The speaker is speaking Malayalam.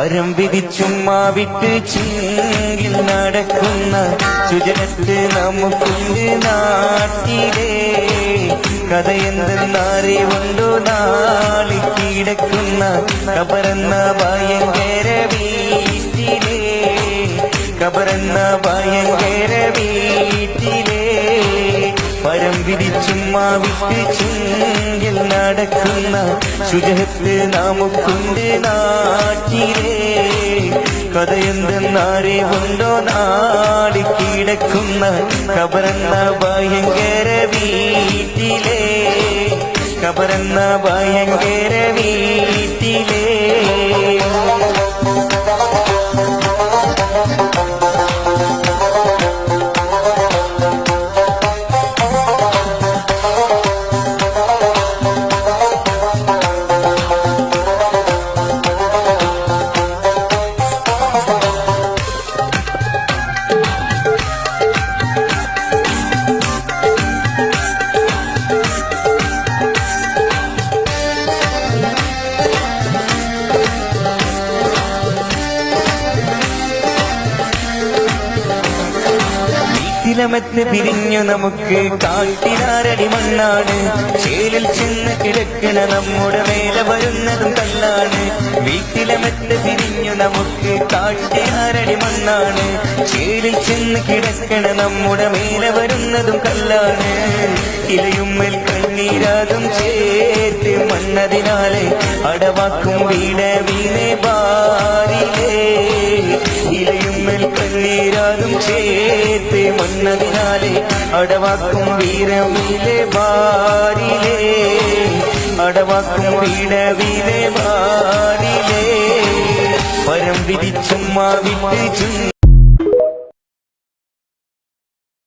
പരം വിധിച്ചുമ്മാ വിട്ട് ചിങ്കിൽ നടക്കുന്ന ചുജനത്ത് നമുക്കുണ്ട് നാട്ടിലെ. കഥയെന്തെന്നറിവുണ്ടോ നാളി കിടക്കുന്ന കബറന്ന ഭയങ്കര വീട്ടിലെ. കബറന്ന ഭയങ്കര വീട്ടിലെ. പരം വിരിച്ചുമ്മാ ചിങ്കിൽ നടക്കുന്ന ശുചിത്വ നമുക്കുണ്ട് കഥയെന്തെന്നാരെ കഥയെന്തെന്നറിവുണ്ടോ നാടി കിടക്കുന്ന കബറന്ന ഭയങ്കര വീട്ടിലേ. കബറന്ന ഭയങ്കര വീട്ടിലെ. വീട്ടിലമത്ത് പിരിഞ്ഞു നമുക്ക് കാട്ടിനാരടി മണ്ണാണ്. ചേലിൽ ചെന്ന് കിടക്കണ നമ്മുടെ മേലെ വരുന്നതും കല്ലാണ്. വീട്ടിലമത്ത് പിരിഞ്ഞു നമുക്ക് കാട്ടിനാരടി മണ്ണാണ്. ചേലിൽ ചെന്ന് കിടക്കണ നമ്മുടെ മേലെ വരുന്നതും കല്ലാണ്. ഇലയുമ്മൽ കണ്ണീരാതും ചേർത്ത് മണ്ണതിനാലെ അടവാക്കും വീട വീണേ ബാരിലേ മണ്ണതിനാലെ അടവാക്കും വീരവിലെ ബാരിലേ അടവാക്കും വീടവിലെ വാരിലേ. പരം വിധിച്ചുമ്മാ വിട്ട്